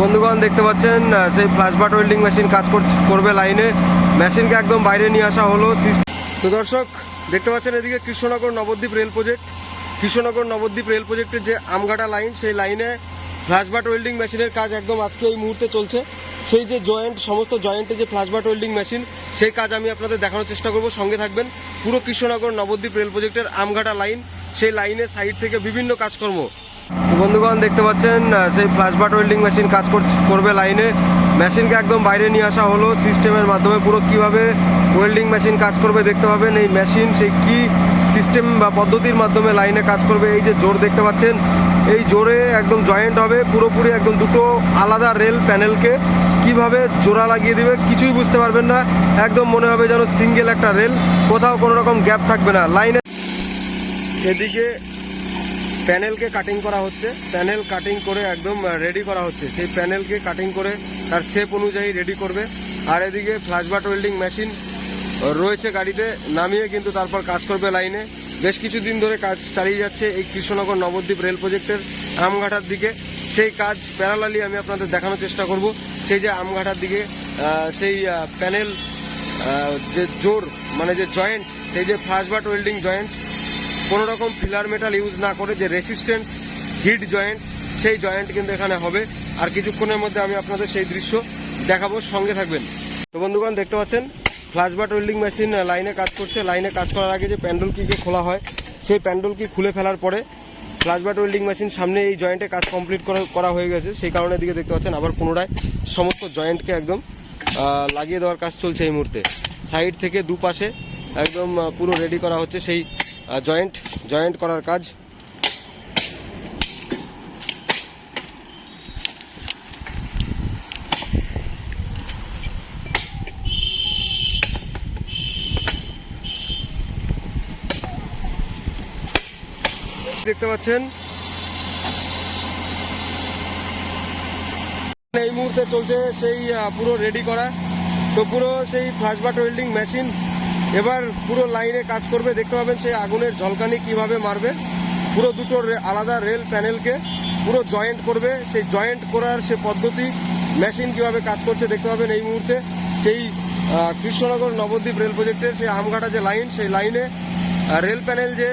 বন্ধুগণ দেখতে পাচ্ছেন সেই ফ্ল্যাশবাট ওয়েল্ডিং মেশিন কাজ কর- করবে লাইনে মেশিনকে একদম বাইরে নিয়ে আসা হলো। তো দর্শক, দেখতে পাচ্ছেন এদিকে Krishnanagar Nabadwip rail project Krishnanagar Nabadwip rail প্রজেক্টের যে আমঘাটা লাইন সেই লাইনে ফ্ল্যাশবাট ওয়েল্ডিং মেশিনের কাজ একদম আজকে এই মুহূর্তে চলছে। সেই যে জয়েন্ট সমস্ত জয়েন্টে যে ফ্ল্যাশবাট ওয়েল্ডিং মেশিন সেই কাজ আমি আপনাদের দেখানোর চেষ্টা করব। সঙ্গে থাকবেন পুরো কৃষ্ণনগর নবদ্বীপ রেল প্রজেক্টের আমঘাটা লাইন সেই লাইনের সাইড থেকে বিভিন্ন কাজকর্ম বন্ধুগণ, দেখতে পাচ্ছেন সেই ফ্ল্যাশবাট ওয়েল্ডিং মেশিন কাজ কর- করবে লাইনে মেশিনকে একদম বাইরে নিয়ে আসা হলো সিস্টেমের মাধ্যমে। পুরো কীভাবে ওয়েল্ডিং মেশিন কাজ করবে দেখতে পাবেন। এই মেশিন সেই কি সিস্টেম বা পদ্ধতির মাধ্যমে লাইনে কাজ করবে। এই যে জোর দেখতে পাচ্ছেন, এই জোরে একদম জয়েন্ট হবে। পুরোপুরি একদম দুটো আলাদা রেল প্যানেলকে কীভাবে জোড়া লাগিয়ে দিবে কিছুই বুঝতে পারবেন না। একদম মনে হবে যেন সিঙ্গেল একটা রেল কোথাও কোনো রকম গ্যাপ থাকবে না। লাইনে এদিকে প্যানেলকে কাটিং করা হচ্ছে। প্যানেল কাটিং করে একদম রেডি করা হচ্ছে। সেই প্যানেলকে কাটিং করে তার শেপ অনুযায়ী রেডি করবে। আর এদিকে ফ্ল্যাশবাট ওয়েল্ডিং মেশিন রয়েছে গাড়িতে, নামিয়ে কিন্তু তারপর কাজ করবে লাইনে। বেশ কিছুদিন ধরে কাজ চালিয়ে যাচ্ছে এই কৃষ্ণনগর নবদ্বীপ রেল প্রজেক্টের আমঘাটার দিকে। সেই কাজ প্যারালালি আমি আপনাদের দেখানোর চেষ্টা করব। সেই যে আমঘাটার দিকে সেই প্যানেল যে জোর মানে যে জয়েন্ট সেই যে ফ্ল্যাশবাট ওয়েল্ডিং জয়েন্ট কোনো রকম ফিলার মেটাল ইউজ না করে যে রেসিস্ট্যান্ট হিট জয়েন্ট, সেই জয়েন্ট কিন্তু এখানে হবে। আর কিছুক্ষণের মধ্যে আমি আপনাদের সেই দৃশ্য দেখাবো, সঙ্গে থাকবেন। তো বন্ধুগণ, দেখতে পাচ্ছেন ফ্ল্যাশবাট ওয়েল্ডিং মেশিন লাইনে কাজ করছে। লাইনে কাজ করার আগে যে প্যান্ডল কিকে খোলা হয়, সেই প্যান্ডল কি খুলে ফেলার পরে ফ্ল্যাশবাট ওয়েল্ডিং মেশিন সামনে এই জয়েন্টে কাজ কমপ্লিট করা হয়ে গেছে। সেই কারণে দিকে দেখতে পাচ্ছেন, আবার পুনরায় সমস্ত জয়েন্টকে একদম লাগিয়ে দেওয়ার কাজ চলছে এই মুহূর্তে। সাইড থেকে দুপাশে একদম পুরো রেডি করা হচ্ছে সেই জয়েন্ট জয়েন্ট করার কাজ। দেখতে পাচ্ছেন? এই মুহূর্তে চলছে সেই পুরো রেডি করা। তো পুরো সেই ফ্ল্যাশবাট ওয়েল্ডিং মেশিন এবার পুরো লাইনে কাজ করবে, দেখতে পাবেন সেই আগুনের ঝলকানি কীভাবে মারবে। পুরো দুটো আলাদা রেল প্যানেলকে পুরো জয়েন্ট করবে। সেই জয়েন্ট করার সে পদ্ধতি, মেশিন কীভাবে কাজ করছে দেখতে পাবেন এই মুহূর্তে। সেই কৃষ্ণনগর নবদ্বীপ রেল প্রজেক্টের সেই আমঘাটা যে লাইন, সেই লাইনে রেল প্যানেল যে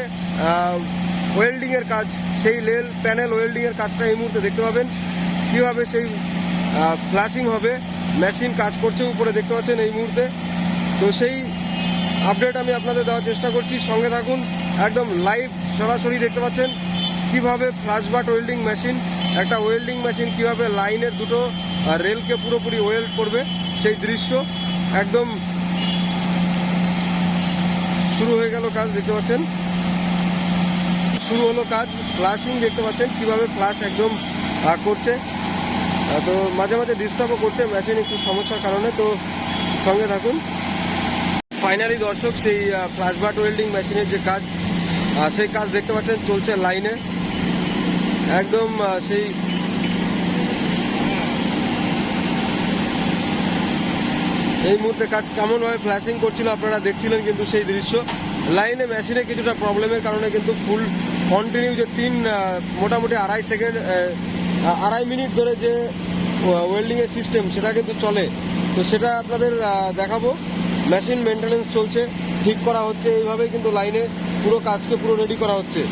ওয়েল্ডিং এর কাজ, সেই রেল প্যানেল ওয়েল্ডিং এর কাজটা এই মুহূর্তে দেখতে পাবেন। কীভাবে সেই ফ্ল্যাশিং হবে মেশিন কাজ করছে উপরে দেখতে পাচ্ছেন এই মুহূর্তে। তো সেই আপডেট আমি আপনাদের দেওয়ার চেষ্টা করছি। সঙ্গে থাকুন। একদম লাইভ সরাসরি দেখতে পাচ্ছেন কীভাবে ফ্ল্যাশবাট ওয়েল্ডিং মেশিন একটা ওয়েল্ডিং মেশিন কীভাবে লাইনের দুটো রেলকে পুরোপুরি ওয়েল্ড করবে, সেই দৃশ্য একদম শুরু হয়ে গেল কাজ, দেখতে পাচ্ছেন। শুরু হলো কাজ ফ্লাশিং দেখতে পাচ্ছেন কীভাবে ফ্লাশ একদম করছে। তো মাঝে মাঝে ডিস্টার্বও করছে মেশিন একটু সমস্যার কারণে, তো সঙ্গে থাকুন। ফাইনালি দর্শক, সেই ফ্ল্যাশবাট ওয়েল্ডিং মেশিনের যে কাজ সেই কাজ দেখতে পাচ্ছেন, চলছে লাইনে একদম সেই এই মুহূর্তে কাজ কেমনভাবে ফ্ল্যাশিং করছিল আপনারা দেখছিলেন কিন্তু সেই দৃশ্য। লাইনে মেশিনে কিছুটা প্রবলেমের কারণে কিন্তু ফুল কন্টিনিউ যে তিন মোটামুটি আড়াই সেকেন্ড আড়াই মিনিট ধরে যে ওয়েল্ডিংয়ের সিস্টেম সেটা কিন্তু চলে। তো সেটা আপনাদের দেখাবো। মেশিন মেনটেন্স চলছে। ঠিক করা হচ্ছে এইভাবেই কিন্তু লাইনে পুরো কাজকে পুরো রেডি করা হচ্ছে।